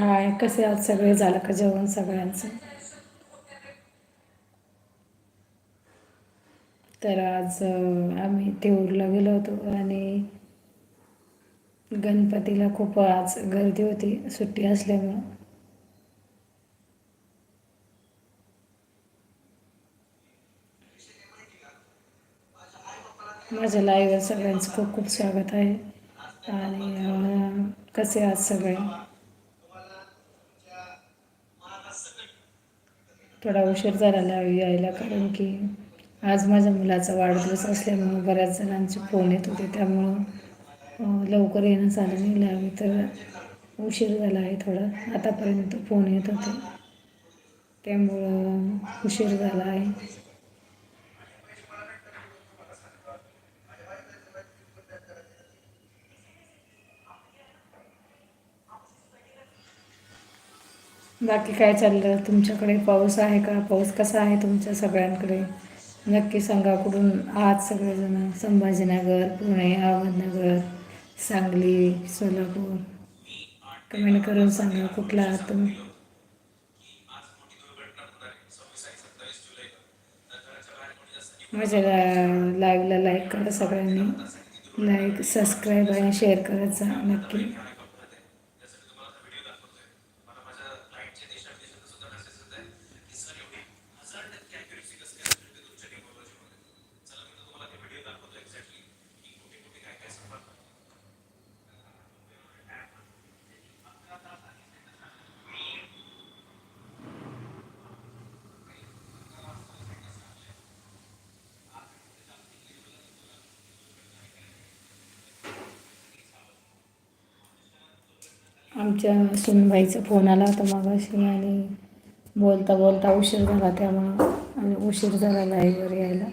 हाय कसे आज सगळे झालं का जेवण सगळ्यांचं? तर आज आम्ही तेऊरला गेलो होतो आणि गणपतीला खूप आज गर्दी होती सुट्टी असल्यामुळं. माझ्या लाईव्हवर सगळ्यांचं खूप खूप स्वागत आहे. आणि कसे आज सगळे? थोडा उशीर झाला यायला कारण की आज माझ्या मुलाचा वाढदिवस असल्यामुळं बऱ्याच जणांचे फोन येत होते. त्यामुळं लवकर येणं झालं नाही लावी तर उशीर झाला आहे थोडा. आतापर्यंत फोन येत होते. त्यामुळं उशीर झाला आहे. बाकी काय चाललं? तुमच्याकडे पाऊस आहे का? पाऊस कसा आहे तुमच्या सगळ्यांकडे? नक्की सांगा कुठून आहात सगळेजण? संभाजीनगर पुणे अहमदनगर सांगली सोलापूर. कमेंट करून सांगा कुठला आहात तुम्ही? माझ्या लाईव्हला लाईक करा सगळ्यांनी. लाईक सबस्क्राईब आणि शेअर करायचा नक्की. आमच्या सुनबाईचा फोन आला होता मागाशी आणि बोलता बोलता उशीर झाला त्यामुळं आणि उशीर झाला लाईव्हवर यायला.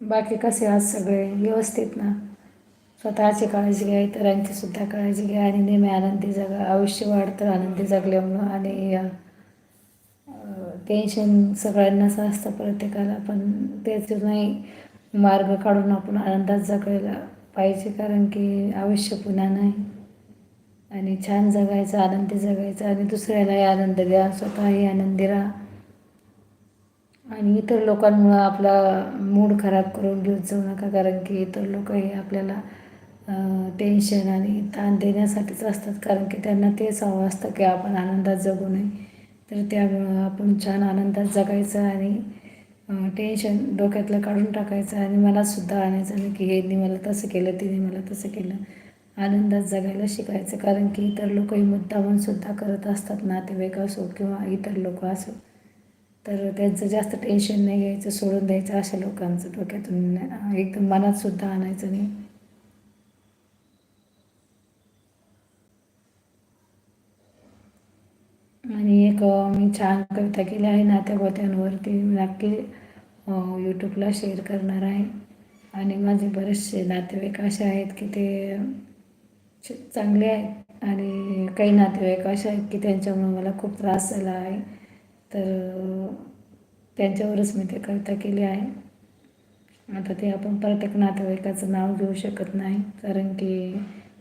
बाकी कसे आज सगळे? व्यवस्थित ना? स्वतःची काळजी घ्या इतरांची सुद्धा काळजी घ्या आणि नेहमी आनंदी जगा. आयुष्य वाढतं आनंदी जगल्यामुळं आणि टेन्शन सगळ्यांनाच असतं प्रत्येकाला पण त्याचं नाही मार्ग काढून आपण आनंदात जगायला पाहिजे कारण की आयुष्य पुन्हा नाही. आणि छान जगायचं आनंदी जगायचं आणि दुसऱ्यालाही आनंद द्या स्वतःही आनंदी राहा. आणि इतर लोकांमुळं आपला मूड खराब करून घेऊन जाऊ नका कारण की इतर लोकही आपल्याला टेन्शन आणि ताण देण्यासाठीच असतात. कारण की त्यांना तेच हवं असतं की आपण आनंदात जगू नये. तर त्यामुळं आपण छान आनंदात जगायचं आणि टेन्शन डोक्यातलं काढून टाकायचं आणि मलासुद्धा आणायचं नाही की हे मला तसं केलं तिने मला तसं केलं. आनंदात जगायला शिकायचं. कारण की इतर लोकही मुद्दामूनसुद्धा करत असतात. नातेवाईक असो किंवा इतर लोक असो. तर त्यांचं जास्त टेन्शन नाही घ्यायचं सोडून द्यायचं अशा लोकांचं डोक्यातून. एकदम मनातसुद्धा आणायचं नाही. आणि एक मी छान कविता केली आहे नात्यागोत्यांवरती. नक्की यूट्यूबला शेअर करणार आहे. आणि माझे बरेचसे नातेवाईक असे आहेत की ते चांगले आहेत. आणि काही नातेवाईक असे आहेत की त्यांच्यामुळे मला खूप त्रास झाला आहे. तर त्यांच्यावरच मी ते कविता केली आहे. आता ते आपण प्रत्येक नातेवाईकाचं नाव घेऊ शकत नाही कारण की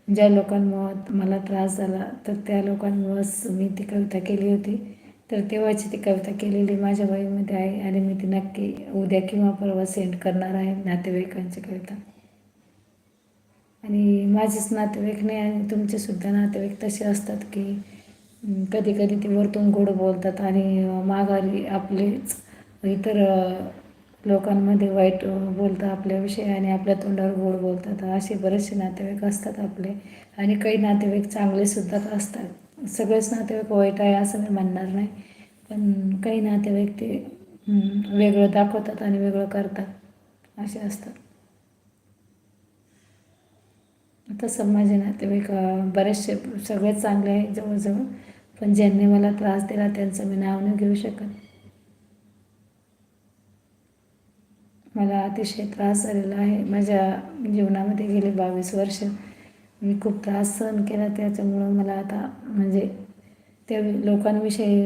ज्या लोकांमुळं मला त्रास झाला तर त्या लोकांमुळंच मी ती कविता केली होती. तर तेव्हाची ती कविता केलेली माझ्या वहीमध्ये आहे आणि मी ती नक्की उद्या किंवा परवा सेंड करणार आहे नातेवाईकांची कविता. आणि माझेच नातेवाईक नाही आणि तुमचेसुद्धा नातेवाईक तसे असतात की कधी कधी ते वरतून गोड बोलतात आणि माघारी आपलेच इतर लोकांमध्ये वाईट बोलतात आपल्याविषयी आणि आपल्या तोंडावर गोड बोलतात. असे बरेचसे नातेवाईक असतात आपले. आणि काही नातेवाईक चांगलेसुद्धा असतात. सगळेच नातेवाईक वाईट आहे असं मी म्हणणार नाही. पण काही नातेवाईक ते वेगळं दाखवतात आणि वेगळं करतात. असे असतात. तसं माझे नातेवाईक बरेचसे सगळेच चांगले आहे जवळजवळ. पण ज्यांनी मला त्रास दिला त्यांचं मी नाव नाही घेऊ शकत. मला अतिशय त्रास झालेला आहे. माझ्या जीवनामध्ये गेले बावीस वर्ष मी खूप त्रास सहन केला. त्याच्यामुळं मला आता म्हणजे त्या लोकांविषयी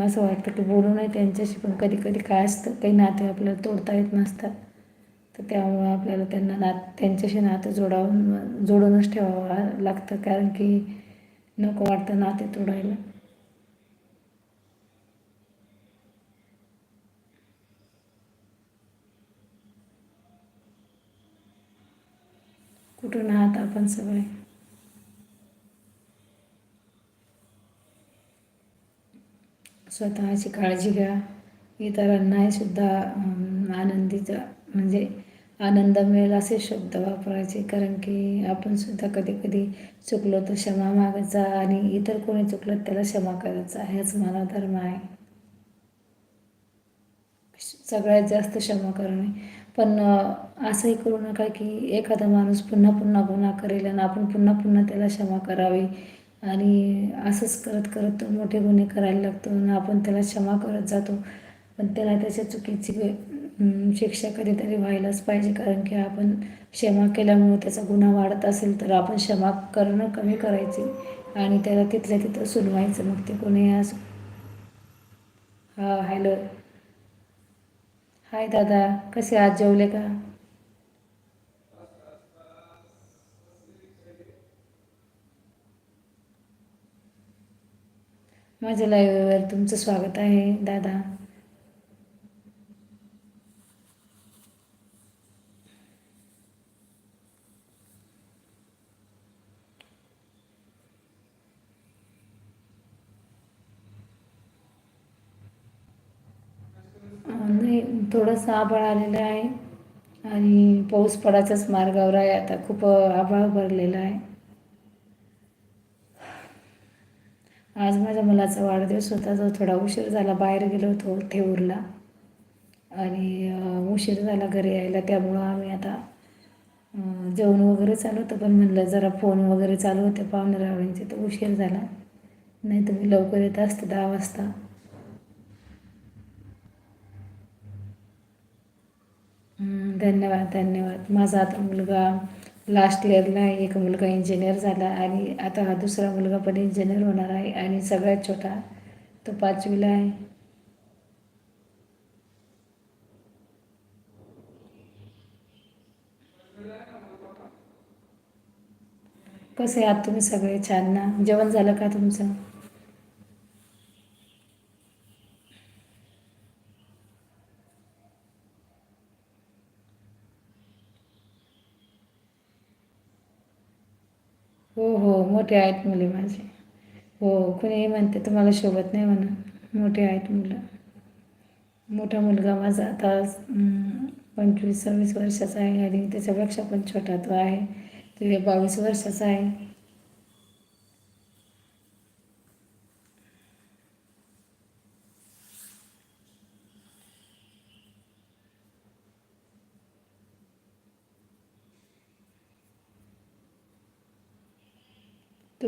असं वाटतं की बोलू नये. त्यांच्याशी पण कधी कधी काय असतं काही नाते आपल्याला तोडता येत नसतात. तर त्यामुळं आपल्याला त्यांना नात त्यांच्याशी नातं जोडावून जोडूनच ठेवावं लागतं. कारण की नको वाटतं नाते तोडायला. कुठून आहात आपण सगळे? स्वतःची काळजी घ्या. इतरांनाही सुद्धा आनंदीचा म्हणजे आनंद मिळेल असे शब्द वापरायचे. कारण की आपण सुद्धा कधी कधी चुकलो तर क्षमा मागायचा आणि इतर कोणी चुकलं त्याला क्षमा करायचा हेच मला धर्म आहे. सगळ्यात जास्त क्षमा करणे. पण असंही करू नका की एखादा माणूस पुन्हा पुन्हा गुन्हा करेल आणि आपण पुन्हा पुन्हा त्याला क्षमा करावी. आणि असंच करत करत तो मोठे गुन्हे करायला लागतो आणि आपण त्याला क्षमा करत जातो. पण त्याला त्याच्या चुकीची शिक्षा कधीतरी व्हायलाच पाहिजे. कारण की आपण क्षमा केल्यामुळे त्याचा गुन्हा वाढत असेल तर आपण क्षमा करणं कमी करायची आणि त्याला तिथल्या तिथं सुनवायचं मग ते कोणी असो. हा हॅलो. हाय दादा कसे आज जेवले का? माझ्या लाईव्हवर तुमचं स्वागत आहे दादा नाही थोडंसं आभाळ आलेलं आहे. आणि पाऊस पडायचाच मार्गावर आहे. आता खूप आभाळ भरलेला आहे. आज माझ्या मुलाचा वाढदिवस होता. जो थोडा उशीर झाला बाहेर गेलो होतो थेऊरला. आणि उशीर झाला घरी यायला. त्यामुळं आम्ही आता जेवण वगैरे चालू होतं. पण म्हणलं जरा फोन वगैरे चालू होते. पाहुणे तर उशीर झाला. नाही तर मी लवकर येत असते दहा वाजता. धन्यवाद धन्यवाद. माझा आता मुलगा लास्ट इयरला एक मुलगा इंजिनियर झाला आणि आता हा दुसरा मुलगा पण इंजिनियर होणार आहे आणि सगळ्यात छोटा तो पाचवीला आहे. कसे आहात तुम्ही सगळे छान ना? जेवण झालं का तुमचं हो हो मोठे आहेत मुले माझे. हो कुणीही म्हणते तुम्हाला शोभत नाही म्हणा. मोठे आहेत मुलं. मोठा मुलगा माझा आता पंचवीस सव्वीस वर्षाचा आहे आणि त्याच्यापेक्षा पण छोटा तो आहे. तुझे बावीस वर्षाचा आहे.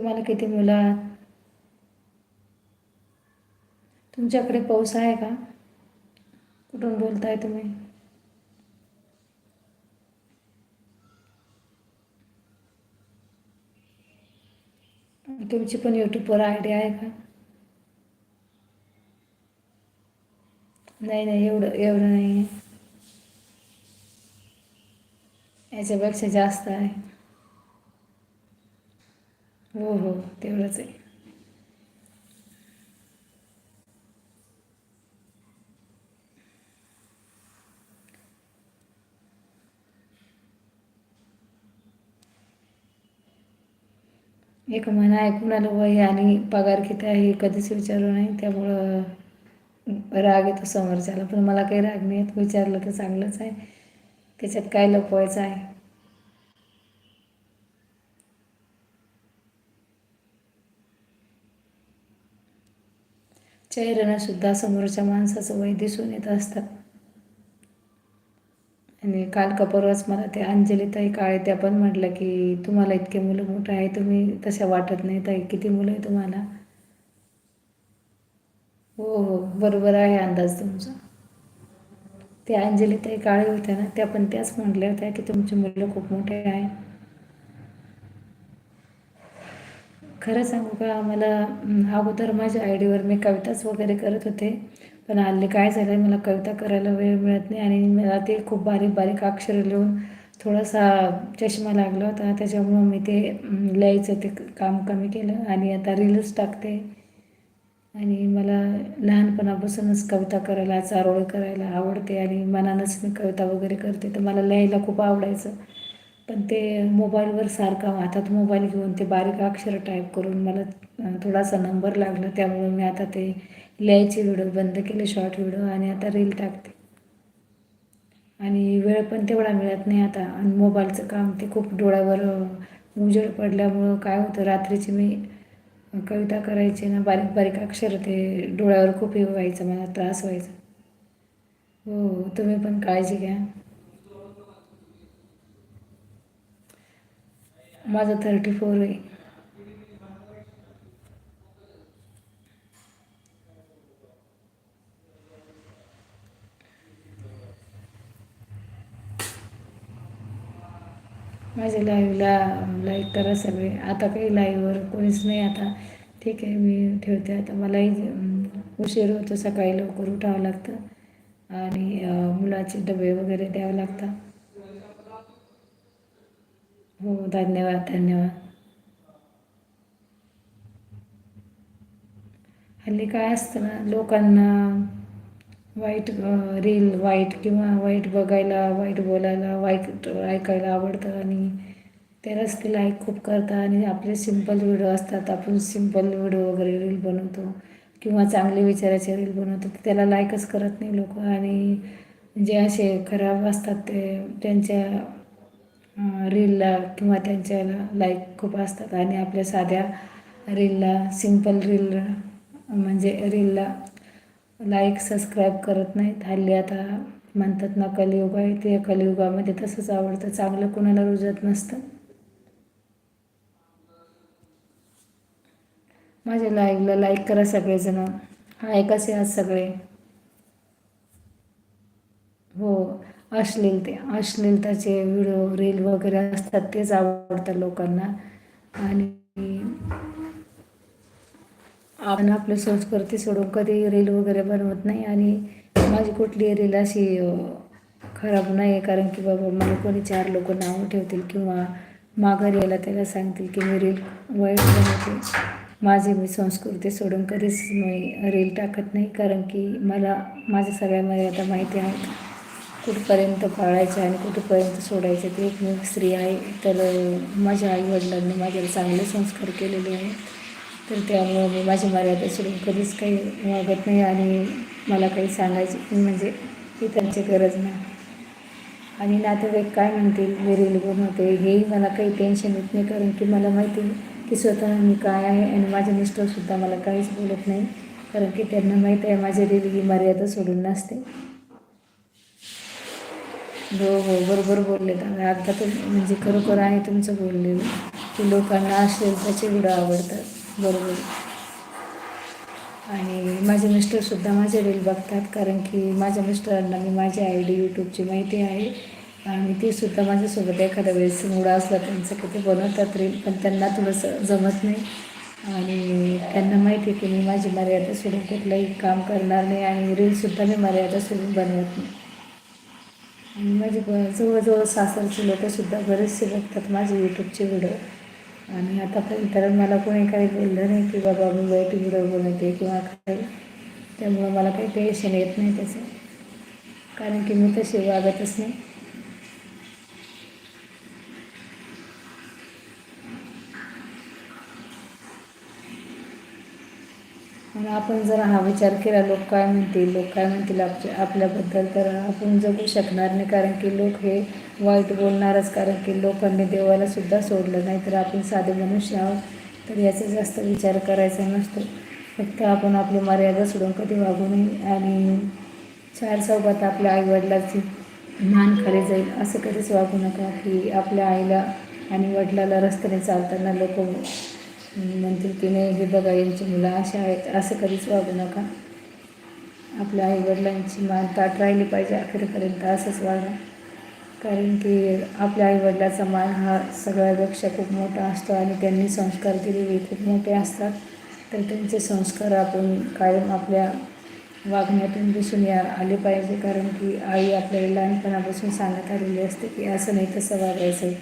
तुम्हाला किती मुलं? तुमच्याकडे पाऊस आहे का? कुठून बोलताय तुम्ही? तुमची पण यूट्यूबवर आय डी आहे का? नाही नाही एवढं एवढं नाही आहे याच्यापेक्षा जास्त आहे. हो हो तेवढंच आहे. एक महिना ऐकून आलं वय आणि पगार किती आहे कधीच विचारू नाही त्यामुळं राग येतो समोरच्याला. पण मला काही राग नाही येत विचारलं तर चांगलंच आहे. त्याच्यात काय लपवायचं आहे? चेहऱ्यानंसुद्धा समोरच्या माणसाचं वय दिसून येत असतात आणि काल का परवाच मला ते अंजली ताई काळे त्या पण म्हटलं की तुम्हाला इतके मुलं मोठं आहे तुम्ही तशा वाटत नाही ताई किती मुलं आहे तुम्हाला? हो हो बरोबर आहे अंदाज तुमचा. ते अंजली ताई काळे होत्या ना त्या पण त्याच म्हटल्या होत्या की तुमची मुलं खूप मोठे आहे. खरं सांगू का मला अगोदर माझ्या आय डीवर मी कविताच वगैरे करत होते. पण हल्ली काय झालं आहे मला कविता करायला वेळ मिळत नाही आणि मला ते खूप बारीक बारीक अक्षर लिहून थोडासा चष्मा लागला होता. त्याच्यामुळं मी ते लिहायचं ते काम कमी केलं आणि आता रीलच टाकते. आणि मला लहानपणापासूनच कविता करायला चारोळी करायला आवडते आणि मनानंच मी कविता वगैरे करते. तर मला लिहायला खूप आवडायचं. पण ते मोबाईलवर सारखा हातात मोबाईल घेऊन ते बारीक अक्षर टाईप करून मला थोडासा नंबर लागला. त्यामुळे मी आता ते लिहायचे व्हिडिओ बंद केले शॉर्ट व्हिडिओ आणि आता रील टाकते. आणि वेळ पण तेवढा मिळत नाही आता. आणि मोबाईलचं काम ते खूप डोळ्यावर उजेड पडल्यामुळं काय होतं रात्रीची मी कविता करायची ना बारीक बारीक अक्षर ते डोळ्यावर खूप हे व्हायचं मला त्रास व्हायचा. हो तुम्ही पण काळजी घ्या. माझं थर्टी फोर आहे. माझ्या लाईव्हला लाईक करा सगळे. आता काही लाईव्हवर कोणीच नाही आता. ठीक आहे मी ठेवते आता. मलाही उशीर होतो. सकाळी लवकर उठावं लागतं. आणि मुलाचे डबे वगैरे द्यावं लागतात. हो धन्यवाद धन्यवाद. हल्ली काय असतं ना लोकांना वाईट रील वाईट किंवा वाईट बघायला वाईट बोलायला वाईट ऐकायला आवडतं आणि त्यालाच ते लाईक खूप करतात आणि आपले सिंपल व्हिडिओ असतात. आपण सिंपल व्हिडिओ वगैरे रील बनवतो किंवा चांगले विचाराचे रील बनवतो. तर त्याला लाईकच करत नाही लोक आणि जे असे खराब असतात ते त्यांच्या रीलला किंवा त्यांच्याला लाईक खूप असतात. आणि आपल्या साध्या रीलला सिंपल रील म्हणजे रीलला लाईक सबस्क्राईब करत नाहीत. हल्ली आता म्हणतात ना कलियुग आहे ते कलियुगामध्ये तसंच आवडतं. चांगलं कोणाला रुजत नसतं. माझ्या लाईव्हला लाईक करा सगळेजण. हाय कसे आहात सगळे. हो. अश्लीलते अश्लीलताचे व्हिडिओ रील वगैरे असतात तेच आवडतात लोकांना. आणि आपण आपली संस्कृती सोडून कधी रील वगैरे बनवत नाही. आणि माझी कुठली रील अशी खराब नाही आहे कारण की बाबा मला कोणी चार लोक नावं ठेवतील किंवा माघारी यायला त्याला सांगतील की मी रील वाईट बनवते. माझी मी संस्कृती सोडून कधीच मी रील टाकत नाही. कारण की मला माझ्या सगळ्या मर्यादा माहिती आहेत. कुठपर्यंत पाळायचं आणि कुठपर्यंत सोडायचं ते एक मी स्त्री आहे. तर माझ्या आईवडिलांनी माझ्यावर चांगले संस्कार केलेले आहेत. तर त्यामुळं मी माझी मर्यादा सोडून कधीच काही वागत नाही आणि मला काही सांगायचं म्हणजे ही त्यांची गरज नाही. आणि नातेवाईक काय म्हणतील? मी रील होते? हेही मला काही टेन्शन येत नाही. कारण की मला माहिती आहे की स्वतः मी काय आहे आणि माझे मिस्टरसुद्धा मला काहीच बोलत नाही. कारण की त्यांना माहीत आहे माझी रील ही मर्यादा सोडून नसते. हो हो बरोबर बोलले दादा आता तर म्हणजे खरोखर आहे तुमचं बोललेलं की लोकांना अश्लीलताचे व्हिडिओ आवडतात बरोबर. आणि माझे मिस्टरसुद्धा माझे रील बघतात. कारण की माझ्या मिस्टरांना मी माझी आय डी यूट्यूबची माहिती आहे. आणि ती सुद्धा माझ्यासोबत एखाद्या वेळेस मुडा असला त्यांचं की ते बनवतात रील पण त्यांना थोडंसं जमत नाही. आणि त्यांना माहिती आहे की मी माझी मर्यादा सोडून कुठलंही काम करणार नाही. आणि रीलसुद्धा मी मर्यादा सोडून बनवत नाही. माझे जवळजवळ सासरचे लोकंसुद्धा बरेचसे बघतात माझे यूट्यूबचे व्हिडिओ आणि आतापर्यंत तर मला कोणी काही बोललं नाही की बाबा मी वाईट व्हिडिओ बनवते किंवा काही त्यामुळं मला काही टेन्शन येत नाही त्याचं. कारण की मी तशी वागतच नाही. आणि आपण जर हा विचार केला लोक काय म्हणतील? लोक काय म्हणतील आपल्या आपल्याबद्दल? तर आपण जगू शकणार नाही कारण की लोक हे वाईट बोलणारच कारण की लोकांनी देवाला सुद्धा सोडलं नाही. तर आपण साधे मनुष्य आहोत. तर याचा जास्त विचार करायचा नसतो. फक्त आपण आपली मर्यादा सोडून कधी वागू नये आणि चार चौकात आपल्या आईवडिलाची मान खाली जाईल. असं कधीच वागू नका की आपल्या आईला आणि वडिलाला रस्त्याने चालताना लोक म्हणतील की नाही हे बघा यांची मुलं अशा आहेत असं कधीच वागू नका. आपल्या आईवडिलांची मान ताट राहिली पाहिजे अखेरपर्यंत असंच वागा. कारण की आपल्या आईवडिलाचा मान हा सगळ्यापेक्षा खूप मोठा असतो आणि त्यांनी संस्कार केलेले खूप मोठे असतात. तर त्यांचे संस्कार आपण कायम आपल्या वागण्यातून दिसून या आले पाहिजे. कारण की आई आपल्याला लहानपणापासून सांगत आलेली असते की असं नाही तसं वागायचं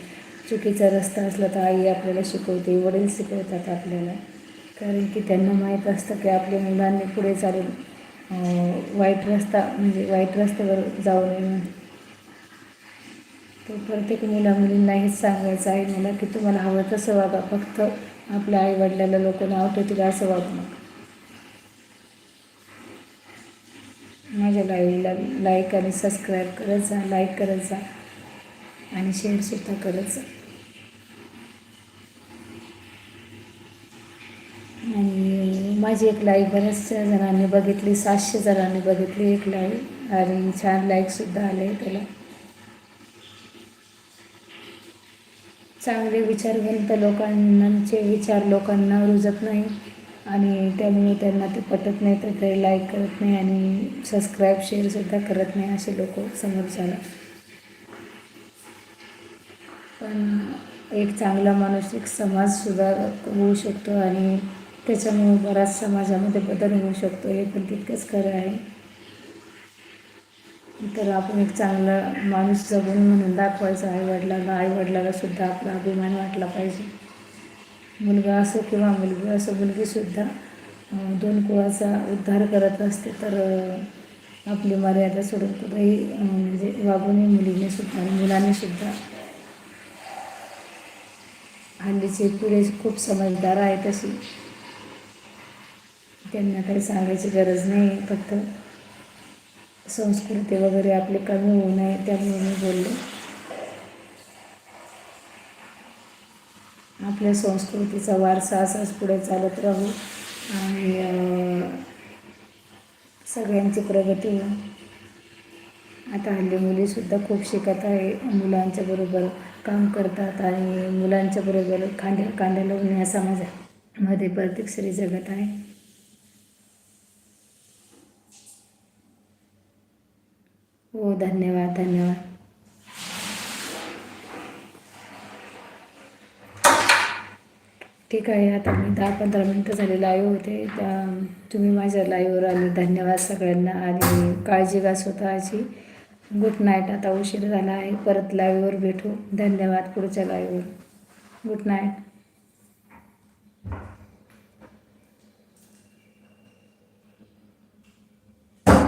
चुकीचा रस्ता असला तर आई आपल्याला शिकवते वडील शिकवतात आपल्याला. कारण की त्यांना माहीत असतं की आपल्या मुलांनी पुढे चालून वाईट रस्ता म्हणजे वाईट रस्त्यावर जाऊ नये म्हणून. तर प्रत्येक मुला मुलींना हेच सांगायचं आहे मला की तुम्हाला हवं तसं वागा फक्त आपल्या आईवडिलाला लोक नाव ठेवतील असं वागू नका. माझ्या लाईव्हला लाईक आणि सबस्क्राईब करत जा लाईक करत जा आणि शेअरसुद्धा करत जा आणि माझी एक लाईव्ह बऱ्याचशा जणांनी बघितली सातशे जणांनी बघितली एक लाईव्ह आणि छान लाईकसुद्धा आले त्याला. चांगले विचारवंत लोकांचे विचार लोकांना रुजत नाही आणि त्यामुळे त्यांना ते पटत नाही तर ते लाईक करत नाही आणि सबस्क्राईब शेअरसुद्धा करत नाही असे लोक समोरच्याला पण एक चांगला माणूस एक समाज सुधारक होऊ शकतो आणि त्याच्यामुळे बराच समाजामध्ये बदल होऊ शकतो हे पण तितकंच खरं आहे. तर आपण एक चांगला माणूस जगून म्हणून दाखवायचा आईवडिलाला आईवडिलाला सुद्धा आपला अभिमान वाटला पाहिजे. मुलगा असो किंवा मुलगी असो मुलगीसुद्धा दोन कुळाचा उद्धार करत असते तर आपली मर्यादा सोडून कुठेही म्हणजे वागू मुलीने सुद्धा आणि सुद्धा हल्लीची पिढी खूप समजदार आहे तशी. त्यांना काही सांगायची गरज नाही फक्त संस्कृती वगैरे आपली कमी होऊ नये त्यामुळे मी बोलले. आपल्या संस्कृतीचा वारसा असाच पुढे चालत राहू आणि सगळ्यांची प्रगती. आता हल्ली मुलीसुद्धा खूप शिकत आहे मुलांच्या बरोबर काम करतात आणि मुलांच्या बरोबर खांद्या कांद्या लावून या समाजामध्ये प्रत्येक स्त्री जगत आहे. हो धन्यवाद धन्यवाद. ठीक आहे आता मी दहा पंधरा मिनटं झाले लाईव्ह होते. त्या तुम्ही माझ्या लाईव्हवर आले. धन्यवाद सगळ्यांना. आणि काळजी घ्या स्वतःची. गुड नाईट आता उशीर झाला आहे. परत लाईव्हवर भेटू. धन्यवाद पुढच्या लाईव्हवर गुड नाईट